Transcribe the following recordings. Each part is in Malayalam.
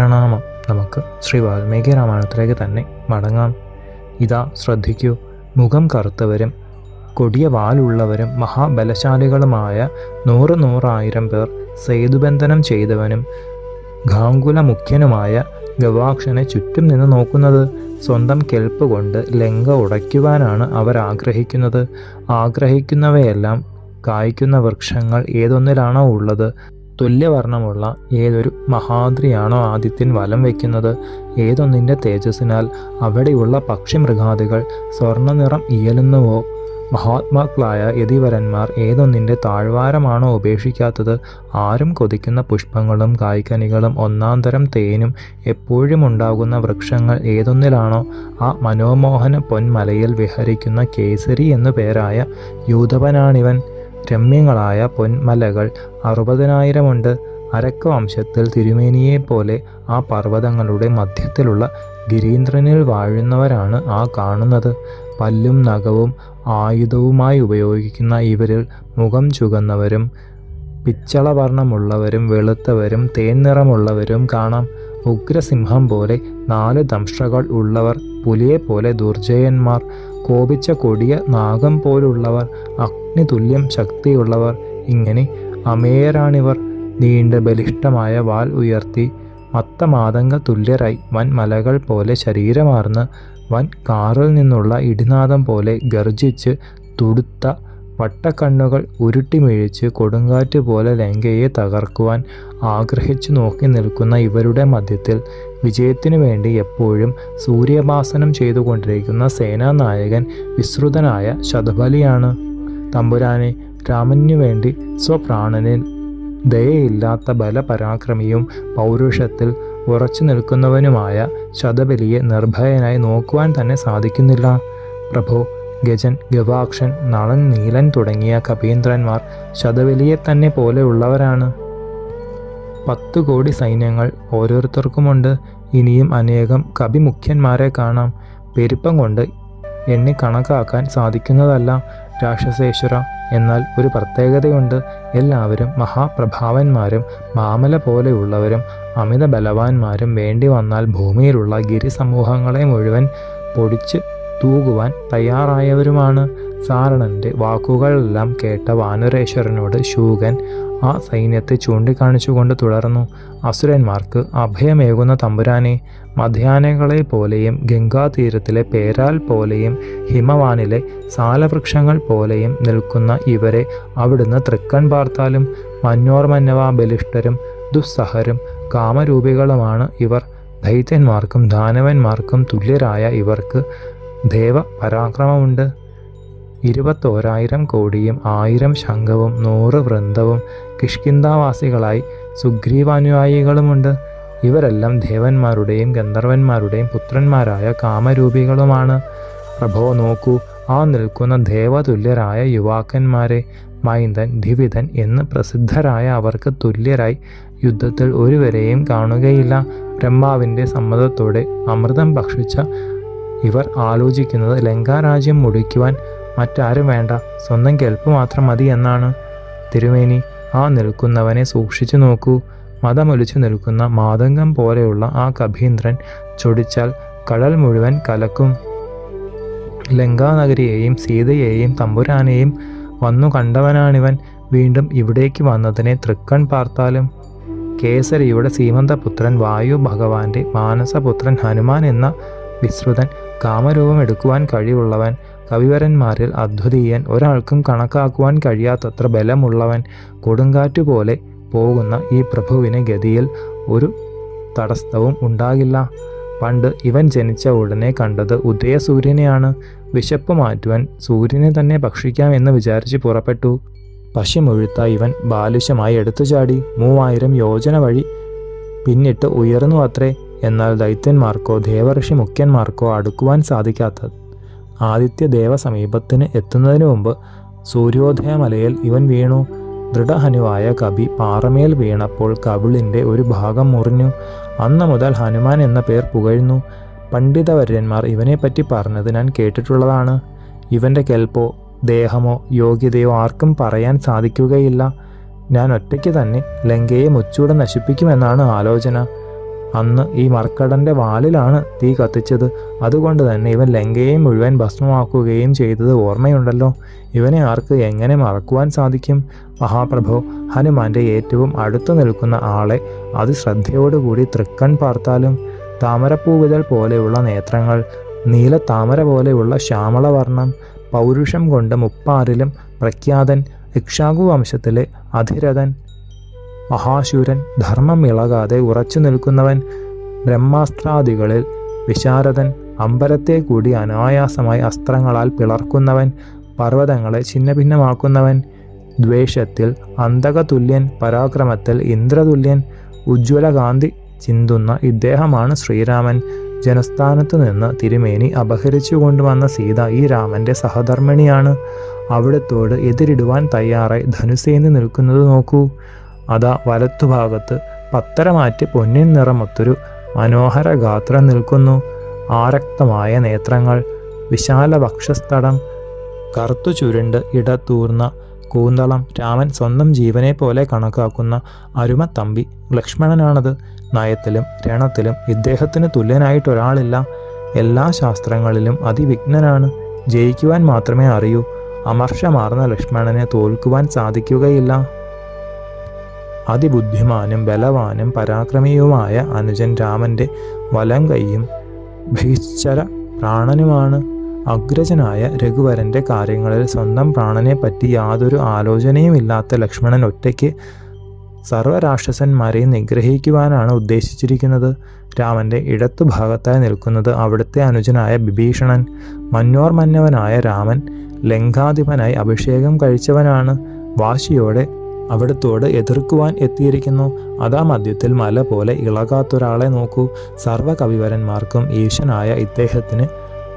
പ്രണാമം. നമുക്ക് ശ്രീ വാൽമീകി രാമായണത്തിലേക്ക് തന്നെ മടങ്ങാം. ഇതാ ശ്രദ്ധിക്കൂ മുഖം കറുത്തവരും കൊടിയ വാലുള്ളവരും മഹാബലശാലികളുമായ നൂറ് നൂറായിരം പേർ സേതുബന്ധനം ചെയ്തവനും ഗാംഗുല മുഖ്യനുമായ ഗവാക്ഷനെ ചുറ്റും നിന്ന് നോക്കുന്നത് സ്വന്തം കെൽപ്പ് കൊണ്ട് ലങ്ക ഉടയ്ക്കുവാനാണ് അവർ ആഗ്രഹിക്കുന്നത്. ആഗ്രഹിക്കുന്നവയെല്ലാം കായ്ക്കുന്ന വൃക്ഷങ്ങൾ ഏതൊന്നിലാണോ ഉള്ളത്? തുല്യവർണമുള്ള ഏതൊരു മഹാദ്രിയാണോ ആദിത്യൻ വലം വയ്ക്കുന്നത്? ഏതൊന്നിന്റെ തേജസ്സിനാൽ അവിടെയുള്ള പക്ഷിമൃഗാദികൾ സ്വർണനിറം ഇയലുന്നുവോ? മഹാത്മാക്കളായ യതിവരന്മാർ ഏതൊന്നിന്റെ താഴ്വാരമാണോ ഉപേക്ഷിക്കാത്തത്? ആരും കൊതിക്കുന്ന പുഷ്പങ്ങളും കായ്ക്കനികളും ഒന്നാം തരം തേനും എപ്പോഴും ഉണ്ടാകുന്ന വൃക്ഷങ്ങൾ ഏതൊന്നിലാണോ? ആ മനോമോഹന പൊന്മലയിൽ വിഹരിക്കുന്ന കേസരി എന്നു പേരായ യൂതവനാണിവൻ രമ്യങ്ങളായ പൊന്മലകൾ അറുപതിനായിരമുണ്ട്. അരക്ക വംശത്തിൽ തിരുമേനിയെപ്പോലെ ആ പർവതങ്ങളുടെ മധ്യത്തിലുള്ള ഗിരീന്ദ്രനിൽ വാഴുന്നവരാണ് ആ കാണുന്നത്. പല്ലും നഖവും ആയുധവുമായി ഉപയോഗിക്കുന്ന ഇവരിൽ മുഖം ചുകന്നവരും പിച്ചളവർണമുള്ളവരും വെളുത്തവരും തേൻ നിറമുള്ളവരും കാണാം. ഉഗ്രസിംഹം പോലെ നാല് ദംഷ്ട്രകൾ ഉള്ളവർ പുലിയെപ്പോലെ ദുർജയന്മാർ കോപിച്ച കൊടിയ നാഗം പോലുള്ളവർ അഗ്നി തുല്യം ശക്തിയുള്ളവർ ഇങ്ങനെ അമേയരാണിവർ നീണ്ട ബലിഷ്ടമായ വാൽ ഉയർത്തി മത്തമാതങ്ക തുല്യരായി വൻ മലകൾ പോലെ ശരീരമാർന്ന് വൻ കാറിൽ നിന്നുള്ള ഇടിനാദം പോലെ ഗർജിച്ച് തുടുത്ത വട്ടക്കണ്ണുകൾ ഉരുട്ടിമിഴിച്ച് കൊടുങ്കാറ്റ് പോലെ ലങ്കയെ തകർക്കുവാൻ ആഗ്രഹിച്ചു നോക്കി നിൽക്കുന്ന ഇവരുടെ മധ്യത്തിൽ വിജയത്തിനു വേണ്ടി എപ്പോഴും സൂര്യഭാസനം ചെയ്തുകൊണ്ടിരിക്കുന്ന സേനാനായകൻ വിശ്രുതനായ ശതബലിയാണ്. തമ്പുരാനെ രാമനു വേണ്ടി സ്വപ്രാണനിൽ ദയയില്ലാത്ത ബലപരാക്രമിയും പൗരുഷത്തിൽ ഉറച്ചു നിൽക്കുന്നവനുമായ ശതബലിയെ നിർഭയനായി നോക്കുവാൻ തന്നെ സാധിക്കുന്നില്ല. പ്രഭു ഗജൻ ഗവാക്ഷൻ നളൻ നീലൻ തുടങ്ങിയ കപീന്ദ്രന്മാർ ശതവലിയെ തന്നെ പോലെയുള്ളവരാണ് പത്ത് കോടി സൈന്യങ്ങൾ ഓരോരുത്തർക്കുമുണ്ട്. ഇനിയും അനേകം കവിമുഖ്യന്മാരെ കാണാം. പെരുപ്പം കൊണ്ട് എണ്ണി കണക്കാക്കാൻ സാധിക്കുന്നതല്ല രാക്ഷസേശ്വര. എന്നാൽ ഒരു പ്രത്യേകതയുണ്ട്. എല്ലാവരും മഹാപ്രഭാവന്മാരും മാമല പോലെയുള്ളവരും അമിത ബലവാന്മാരും വേണ്ടി വന്നാൽ ഭൂമിയിലുള്ള ഗിരിസമൂഹങ്ങളെ മുഴുവൻ പൊടിച്ച് തൂകുവാൻ തയ്യാറായവരുമാണ്. സാരണന്റെ വാക്കുകളെല്ലാം കേട്ട വാനരേശ്വരനോട് ശൂകൻ ആ സൈന്യത്തെ ചൂണ്ടിക്കാണിച്ചുകൊണ്ട് തുടർന്നു. അസുരന്മാർക്ക് അഭയമേകുന്ന തമ്പുരാനെ മധ്യാനകളെ പോലെയും ഗംഗാതീരത്തിലെ പേരാൽ പോലെയും ഹിമവാനിലെ സാലവൃക്ഷങ്ങൾ പോലെയും നിൽക്കുന്ന ഇവരെ അവിടുന്ന് തൃക്കൺ പാർത്താലും മഞ്ഞോർമന്നവ ബലിഷ്ഠരും ദുസ്സഹരും കാമരൂപികളുമാണ് ഇവർ. ദൈത്യന്മാർക്കും ദാനവന്മാർക്കും തുല്യരായ ഇവർക്ക് ദേവ പരാക്രമമുണ്ട്. ഇരുപത്തോരായിരം കോടിയും ആയിരം ശംഖവും നൂറ് വൃന്ദവും കിഷ്കിന്താവാസികളായി സുഗ്രീവാനുയായികളുമുണ്ട്. ഇവരെല്ലാം ദേവന്മാരുടെയും ഗന്ധർവന്മാരുടെയും പുത്രന്മാരായ കാമരൂപികളുമാണ്. പ്രഭോ നോക്കൂ ആ നിൽക്കുന്ന ദേവതുല്യരായ യുവാക്കന്മാരെ. മൈന്ദൻ ധിവിതൻ എന്ന് പ്രസിദ്ധരായ അവർക്ക് തുല്യരായി യുദ്ധത്തിൽ ഒരുവരെയും കാണുകയില്ല. ബ്രഹ്മാവിന്റെ സമ്മതത്തോടെ അമൃതം ഭക്ഷിച്ച ഇവർ ആലോചിക്കുന്നത് ലങ്കാരാജ്യം മുടിക്കുവാൻ മറ്റാരും വേണ്ട. സ്വന്തം കെൽപ്പ് മാത്രം മതി എന്നാണ്. തിരുമേനി ആ നിൽക്കുന്നവനെ സൂക്ഷിച്ചു നോക്കൂ. മതമൊലിച്ചു നിൽക്കുന്ന മാതംഗം പോലെയുള്ള ആ കഭീന്ദ്രൻ ചൊടിച്ചാൽ കടൽ മുഴുവൻ കലക്കും. ലങ്കാനഗരിയെയും സീതയെയും തമ്പുരാനെയും വന്നു കണ്ടവനാണിവൻ. വീണ്ടും ഇവിടേക്ക് വന്നതിനെ തൃക്കൺ പാർത്താലും. കേസരിയുടെ സീമന്തപുത്രൻ വായു ഭഗവാന്റെ മാനസപുത്രൻ ഹനുമാൻ എന്ന വിസ്തൃതൻ കാമരൂപം എടുക്കുവാൻ കഴിവുള്ളവൻ. കവിവരന്മാരിൽ അദ്വിതീയൻ. ഒരാൾക്കും കണക്കാക്കുവാൻ കഴിയാത്തത്ര ബലമുള്ളവൻ. കൊടുങ്കാറ്റുപോലെ പോകുന്ന ഈ പ്രഭുവിന് ഗതിയിൽ ഒരു തടസ്സവും ഉണ്ടാകില്ല. പണ്ട് ഇവൻ ജനിച്ച ഉടനെ കണ്ടത് ഉദയസൂര്യനെയാണ്. വിശപ്പ് മാറ്റുവാൻ സൂര്യനെ തന്നെ ഭക്ഷിക്കാം എന്ന് വിചാരിച്ച് പുറപ്പെട്ടു. പശ്യമൊഴുത്ത ഇവൻ ബാലുഷമായി എടുത്തു ചാടി മൂവായിരം യോജന വഴി പിന്നിട്ട് ഉയർന്നു അത്രേ. എന്നാൽ ദൈത്യന്മാർക്കോ ദേവഋഷി മുഖ്യന്മാർക്കോ അടുക്കുവാൻ സാധിക്കാത്തത്. ആദിത്യ ദേവ സമീപത്തിന് എത്തുന്നതിന് മുമ്പ് സൂര്യോദയമലയിൽ ഇവൻ വീണു. ദൃഢഹനുവായ കവി പാറമേൽ വീണപ്പോൾ കവിളിന്റെ ഒരു ഭാഗം മുറിഞ്ഞു. അന്ന് മുതൽ ഹനുമാൻ എന്ന പേർ പുകഴ്ന്നു. പണ്ഡിതവര്യന്മാർ ഇവനെപ്പറ്റി പറഞ്ഞത് ഞാൻ കേട്ടിട്ടുള്ളതാണ്. ഇവന്റെ കെൽപ്പോ ദേഹമോ യോഗ്യതയോ ആർക്കും പറയാൻ സാധിക്കുകയില്ല. ഞാൻ ഒറ്റയ്ക്ക് തന്നെ ലങ്കയെ മുച്ചൂടെ നശിപ്പിക്കുമെന്നാണ് ആലോചന. അന്ന് ഈ മർക്കടന്റെ വാലിലാണ് തീ കത്തിച്ചത്. അതുകൊണ്ട് തന്നെ ഇവൻ ലങ്കയെ മുഴുവൻ ഭസ്മമാക്കുകയും ചെയ്തത് ഓർമ്മയുണ്ടല്ലോ. ഇവനെ ആർക്ക് എങ്ങനെ മറക്കുവാൻ സാധിക്കും? മഹാപ്രഭു ഹനുമാന്റെ ഏറ്റവും അടുത്തു നിൽക്കുന്ന ആളെ അത് ശ്രദ്ധയോടുകൂടി തൃക്കൺ പാർത്താലും താമരപ്പൂവിതൽ പോലെയുള്ള നേത്രങ്ങൾ നീല താമര പോലെയുള്ള ശ്യാമളവർണം പൗരുഷം കൊണ്ട് മുപ്പാറിലും പ്രഖ്യാതൻ ഇക്ഷാകു വംശത്തിലെ അധിരഥൻ മഹാശൂരൻ ധർമ്മം ഇളകാതെ ഉറച്ചു നിൽക്കുന്നവൻ ബ്രഹ്മാസ്ത്രാദികളിൽ വിശാരദൻ അമ്പരത്തെ കൂടി അനായാസമായി അസ്ത്രങ്ങളാൽ പിളർക്കുന്നവൻ പർവതങ്ങളെ ഛിന്നഭിന്നമാക്കുന്നവൻ ദ്വേഷത്തിൽ അന്തകതുല്യൻ പരാക്രമത്തിൽ ഇന്ദ്രതുല്യൻ ഉജ്ജ്വലകാന്തി ചിന്തുന്ന ഇദ്ദേഹമാണ് ശ്രീരാമൻ. ജനസ്ഥാനത്തു നിന്ന് തിരുമേനി അപഹരിച്ചു കൊണ്ടുവന്ന സീത ഈ രാമന്റെ സഹധർമ്മിണിയാണ്. അവിടത്തോട് എതിരിടുവാൻ തയ്യാറായി ധനുസേന്തി നിൽക്കുന്നത് നോക്കൂ. അതാ വലത്തുഭാഗത്ത് പത്തരമാറ്റ് പൊന്നിൻ നിറമൊത്തൊരു മനോഹര ഗാത്രം നിൽക്കുന്നു. ആരക്തമായ നേത്രങ്ങൾ വിശാല വക്ഷസ്ഥടം കറുത്തു ചുരുണ്ട് ഇടത്തൂർന്ന കൂന്തളം രാമൻ സ്വന്തം ജീവനെ പോലെ കണക്കാക്കുന്ന അരുമ അരുമത്തമ്പി ലക്ഷ്മണനാണത്. നയത്തിലും രണത്തിലും ഇദ്ദേഹത്തിന് തുല്യനായിട്ടൊരാളില്ല എല്ലാ ശാസ്ത്രങ്ങളിലും അതിവിഘ്നനാണ്. ജയിക്കുവാൻ മാത്രമേ അറിയൂ. അമർഷമാർന്ന ലക്ഷ്മണനെ തോൽക്കുവാൻ സാധിക്കുകയില്ല. അതിബുദ്ധിമാനും ബലവാനും പരാക്രമിയുമായ അനുജൻ രാമന്റെ വലം കൈയും ഭീശ്വര പ്രാണനുമാണ്. അഗ്രജനായ രഘുവരന്റെ കാര്യങ്ങളിൽ സ്വന്തം പ്രാണനെ പറ്റി യാതൊരു ആലോചനയുമില്ലാത്ത ലക്ഷ്മണൻ ഒറ്റയ്ക്ക് സർവരാക്ഷസന്മാരെ നിഗ്രഹിക്കുവാനാണ് ഉദ്ദേശിച്ചിരിക്കുന്നത്. രാമന്റെ ഇടത്തു ഭാഗത്തായി നിൽക്കുന്നത് അവിടുത്തെ അനുജനായ വിഭീഷണൻ മന്നോർ മന്നവനായ രാമൻ ലങ്കാധിപനായി അഭിഷേകം കഴിച്ചവനാണ്. വാശിയോടെ അവിടത്തോട് എതിർക്കുവാൻ എത്തിയിരിക്കുന്നു. അതാ മധ്യത്തിൽ മല പോലെ ഇളകാത്തൊരാളെ നോക്കൂ. സർവകവിവരന്മാർക്കും ഈശനായ ഇദ്ദേഹത്തിന്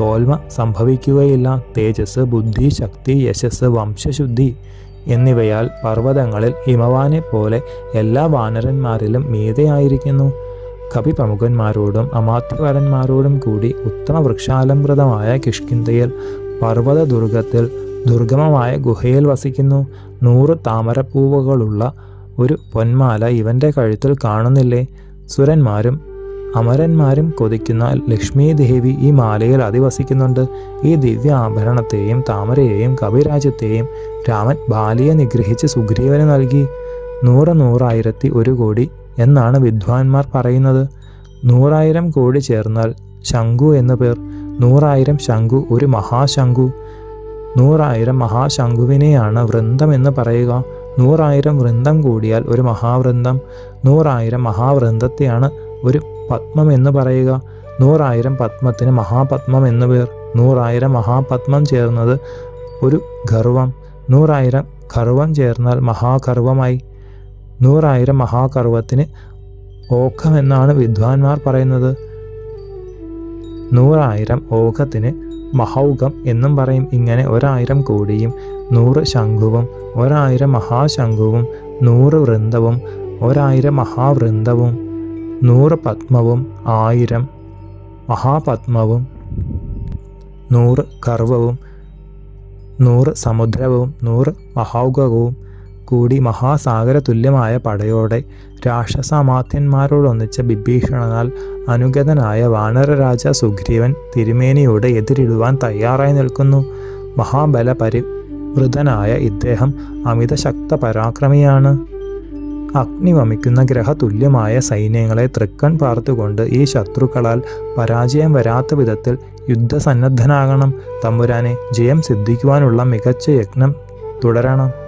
തോൽമ സംഭവിക്കുകയില്ല. തേജസ് ബുദ്ധി ശക്തി യശസ് വംശശുദ്ധി എന്നിവയാൽ പർവതങ്ങളിൽ ഹിമവാനെ പോലെ എല്ലാ വാനരന്മാരിലും മീതയായിരിക്കുന്നു. കവി പ്രമുഖന്മാരോടും അമാത്യവരന്മാരോടും കൂടി ഉത്തമ വൃക്ഷാലംകൃതമായ കിഷ്കിന്തയിൽ പർവത ദുർഗത്തിൽ ദുർഗമമായ ഗുഹയിൽ വസിക്കുന്നു. നൂറ് താമരപ്പൂവുകളുള്ള ഒരു പൊന്മാല ഇവന്റെ കഴുത്തിൽ കാണുന്നില്ലേ? സുരന്മാരും അമരന്മാരും കൊതിക്കുന്ന ലക്ഷ്മി ദേവി ഈ മാലയിൽ അധിവസിക്കുന്നുണ്ട്. ഈ ദിവ്യ ആഭരണത്തെയും താമരയെയും കവിരാജ്യത്തെയും രാമൻ ബാലിയെ നിഗ്രഹിച്ച് സുഗ്രീവന് നൽകി. നൂറ് നൂറായിരത്തി ഒരു കോടി എന്നാണ് വിദ്വാൻമാർ പറയുന്നത്. നൂറായിരം കോടി ചേർന്നാൽ ശംഖു എന്നു പേർ. നൂറായിരം ശംഖു ഒരു മഹാശംഖു. നൂറായിരം മഹാശംഖുവിനെയാണ് വൃന്ദം എന്ന് പറയുക. നൂറായിരം വൃന്ദം കൂടിയാൽ ഒരു മഹാവൃന്ദം. നൂറായിരം മഹാവൃന്ദത്തെയാണ് ഒരു പത്മം എന്ന് പറയുക. നൂറായിരം പത്മത്തിന് മഹാപത്മം എന്ന് പേർ. നൂറായിരം മഹാപത്മം ചേർന്നത് ഒരു ഗർവം. നൂറായിരം കർവം ചേർന്നാൽ മഹാകർവമായി. നൂറായിരം മഹാകർവത്തിന് ഓഖം എന്നാണ് വിദ്വാൻമാർ പറയുന്നത്. നൂറായിരം ഓഘത്തിന് മഹൗകം എന്നും പറയും. ഇങ്ങനെ ഒരായിരം കോടിയും നൂറ് ശംഖുവും ഒരായിരം മഹാശംഖുവും നൂറ് വൃന്ദവും ഒരായിരം മഹാവൃന്ദവും നൂറ് പത്മവും ആയിരം മഹാപത്മവും നൂറ് കർവവും നൂറ് സമുദ്രവും നൂറ് മഹൗകവും കൂടി മഹാസാഗര തുല്യമായ പടയോടെ രാക്ഷസമാത്യന്മാരോടൊന്നിച്ച ബിഭീഷണനാൽ അനുഗതനായ വാനരരാജ സുഗ്രീവൻ തിരുമേനിയോട് എതിരിടുവാൻ തയ്യാറായി നിൽക്കുന്നു. മഹാബല പരിവൃതനായ ഇദ്ദേഹം അമിതശക്ത പരാക്രമിയാണ് അഗ്നി വമിക്കുന്ന ഗ്രഹതുല്യമായ സൈന്യങ്ങളെ തൃക്കൺ പാർത്തുകൊണ്ട് ഈ ശത്രുക്കളാൽ പരാജയം വരാത്ത വിധത്തിൽ യുദ്ധസന്നദ്ധനാകണം. തമ്പുരാനെ ജയം സിദ്ധിക്കുവാനുള്ള മികച്ച യജ്ഞം തുടരണം.